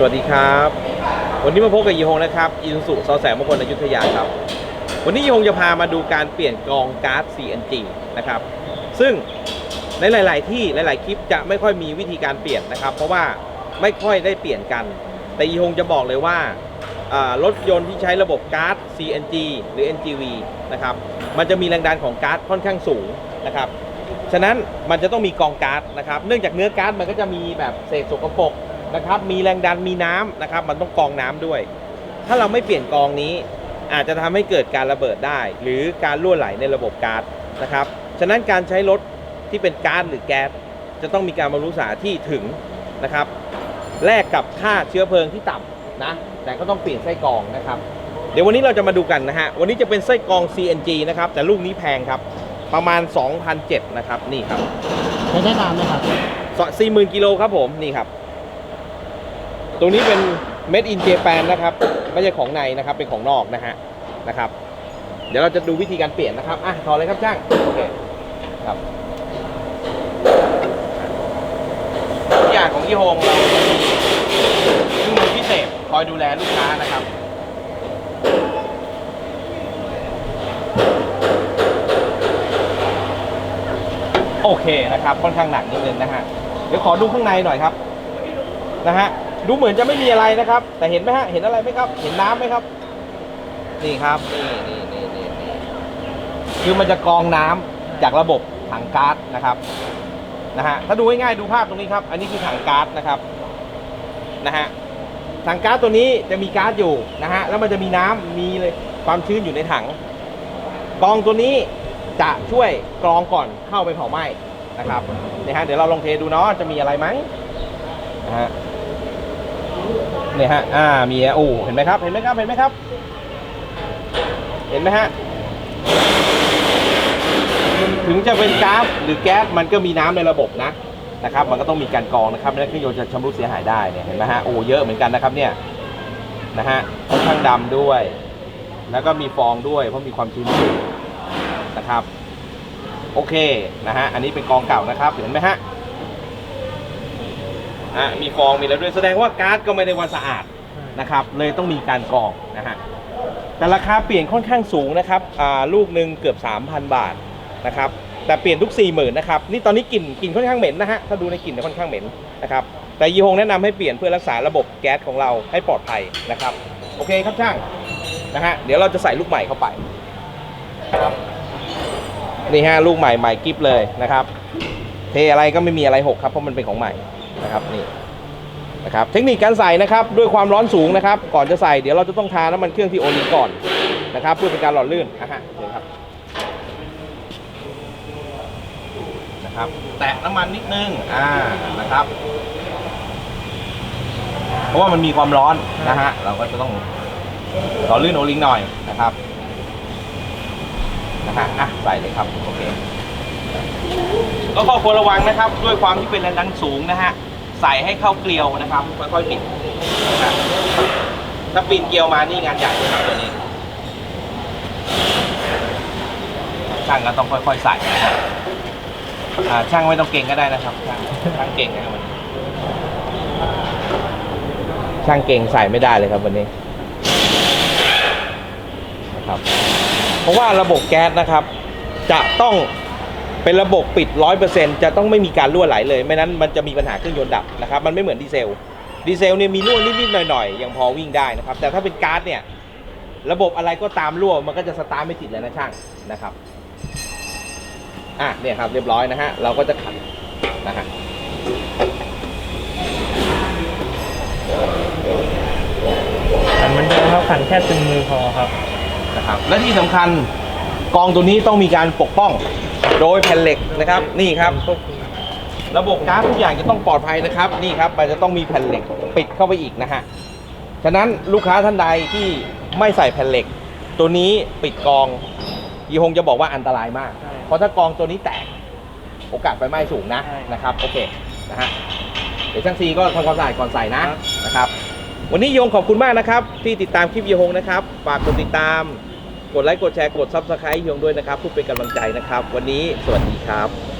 สวัสดีครับ วันนี้มาพบกับยีฮงนะครับอินสุซอแสงมงคลอยุธยาครับ วันนี้ยีฮงจะพามาดูการเปลี่ยนกองก๊าซ CNG นะครับ ซึ่งในหลาย ๆ ที่หลาย ๆ คลิปจะไม่ค่อยมีวิธีการเปลี่ยนนะครับ เพราะว่าไม่ค่อยได้เปลี่ยนกัน แต่ยีฮงจะบอกเลยว่ารถยนต์ที่ใช้ระบบก๊าซ CNG หรือ NGV นะครับ มันจะมีแรงดันของก๊าซค่อนข้างสูงนะครับ ฉะนั้นมันจะต้องมีกองก๊าซนะครับ เนื่องจากเนื้อก๊าซมันก็จะมีแบบเศษสกปรก นะครับมีแรงดันมีน้ำนะครับมันต้องกรองน้ำด้วย ถ้าเราไม่เปลี่ยนกรองนี้ อาจจะทำให้เกิดการระเบิดได้ หรือการรั่วไหลในระบบก๊าซนะครับฉะนั้นการใช้รถที่เป็นก๊าซหรือแก๊สจะต้องมีการบำรุงรักษาที่ถึงนะครับแลกกับค่าเชื้อเพลิงที่ต่ำนะแต่ก็ต้องเปลี่ยนไส้กรองนะครับเดี๋ยววันนี้เราจะมาดูกันนะฮะวันนี้จะเป็นไส้กรอง CNG นะครับแต่ลูกนี้แพงครับประมาณ 2,007นะครับนี่ครับใช้ได้นานไหมครับสี่หมื่นกิโลครับผมนี่ครับ ตรงนี้เป็น Made in Japan นะครับ ไม่ใช่ของในนะครับ เป็นของนอกนะฮะ นะครับ เดี๋ยวเราจะดูวิธีการเปลี่ยนนะครับ อะถอดเลยครับช่าง โอเค ครับทุกอย่างของยี่โฮงเราคืองมือพิเศษคอยดูแลลูกค้านะครับโอเคนะครับค่อนข้างหนักนิดนึงนะฮะเดี๋ยวขอดูข้างในหน่อยครับนะฮะ ดูเหมือนจะไม่มีอะไรนะครับ แต่เห็นไหมฮะ เห็นอะไรไหมครับ เห็นน้ำไหมครับ นี่ครับนี่นี่นี่นี่นี่คือมันจะกรองน้ำจากระบบถังก๊าซนะครับนะฮะถ้าดูง่ายๆดูภาพตรงนี้ครับ อันนี้คือถังก๊าซนะครับนะฮะถังก๊าซตัวนี้จะมีก๊าซอยู่นะฮะแล้วมันจะมีน้ำมีเลยความชื้นอยู่ในถังกรองตัวนี้จะช่วยกรองก่อนเข้าไปเผาไหม้นะครับนี่ยฮะเดี๋ยวเราลองเทดูเนาะจะมีอะไรไหมนะฮะ เนี่ยฮะ อ่า มีโอ้เห็นไหมครับ เห็นไหมครับ เห็นไหมครับ เห็นไหมฮะ ถึงจะเป็นก๊าซหรือแก๊สมันก็มีน้ำในระบบนะ นะครับ มันก็ต้องมีการกรองนะครับไม่งั้นเครื่องยนต์จะชำรุดเสียหายได้เนี่ย เห็นไหมฮะ โอ้ เยอะเหมือนกันนะครับเนี่ย นะฮะ ค่อนข้างดำด้วย แล้วก็มีฟองด้วย เพราะมีความชื้นสูงนะครับ โอเค นะฮะ อันนี้เป็นกองเก่านะครับ เห็นไหมฮะ อะมีฟองมีอะไรด้วยแสดงว่าก๊าซก็ไม่ได้ว่าสะอาดนะครับเลยต้องมีการกรองนะฮะแต่ราคาเปลี่ยนค่อนข้างสูงนะครับอ่าลูกหนึ่งเกือบ 3,000 บาทนะครับแต่เปลี่ยนทุก 4 0,000นะครับนี่ตอนนี้กลิ่นกลิ่นค่อนข้างเหม็นนะฮะถ้าดูในกลิ่นเนี่ยค่อนข้างเหม็นนะครับแต่ยีฮงแนะนำให้เปลี่ยนเพื่อรักษาระบบแก๊สของเราให้ปลอดภัยนะครับโอเคครับช่างนะฮะเดี๋ยวเราจะใส่ลูกใหม่เข้าไปครับนี่ฮะลูกใหม่ใหม่กิฟเลยนะครับ เทอะไรก็ไม่มีอะไรหกครับเพราะมันเป็นของใหม่ นะครับนี่นะครับเทคนิคการใส่นะครับด้วยความร้อนสูงนะครับ ก่อนจะใส่เดี๋ยวเราจะต้องทาน้ำมันเครื่องที่โอลิงก่อนนะครับเพื่อเป็นการหล่อลื่นนะฮะเดี๋ยวครับนะครับ แตะน้ำมันนิดนึงอ่านะครับ เพราะว่ามันมีความร้อนนะฮะเราก็จะต้องต่อลื่นโอลิงหน่อยนะครับนะฮะอะใส่เลยครับโอเคแล้วก็ควรระวังนะครับ ด้วยความที่เป็นแรงดันสูงนะฮะ ใส่ให้เข้าเกลียวนะครับ ค่อยๆปิดนะครับถ้าปิดเกลียวมานี่งานใหญ่เลยครับตัวนี้ช่างก็ต้องค่อยๆใส่นะครับช่างไม่ต้องเก่งก็ได้นะครับ ช่างช่างเก่งนะครับวันช่างเก่งใส่ไม่ได้เลยครับวันนี้นะครับ เพราะว่าระบบแก๊สนะครับ จะต้อง เป็นระบบปิด 100%จะต้องไม่มีการรั่วไหลเลย ไม่นั้นมันจะมีปัญหาเครื่องยนต์ดับนะครับ มันไม่เหมือนดีเซล ดีเซลเนี่ยมีรั่วนิดๆหน่อยๆ ยังพอวิ่งได้นะครับ แต่ถ้าเป็นก๊าซเนี่ย ระบบอะไรก็ตามรั่ว มันก็จะสตาร์ทไม่ติดเลยนะช่างนะครับ อะเนี่ยครับเรียบร้อยนะฮะ เราก็จะขัดนะฮะขันเหมันเดิมครับขันแค่ตึงมือพอครับนะครับ และที่สำคัญกองตัวนี้ต้องมีการปกป้อง โดยแผ่นเหล็กนะครับนี่ครับ ระบบก๊าซทุกอย่างจะต้องปลอดภัยนะครับ นี่ครับมันจะต้องมีแผ่นเหล็กปิดเข้าไปอีกนะฮะฉะนั้นลูกค้าท่านใดที่ไม่ใส่แผ่นเหล็ก ตัวนี้ปิดกองยีฮงจะบอกว่าอันตรายมาก เพราะถ้ากองตัวนี้แตกโอกาสไฟไหม้สูงนะนะครับโอเคนะฮะเดี๋ยวช่างซีก็ทำความสะอาดก่อนใส่นะนะครับ วันนี้ยงขอบคุณมากนะครับ ที่ติดตามคลิปโยงนะครับ ฝากกดติดตาม กดไลค์กดแชร์กดซับสไครต์ยงด้วยนะครับเพื่อเป็นกำลังใจนะครับ วันนี้สวัสดีครับ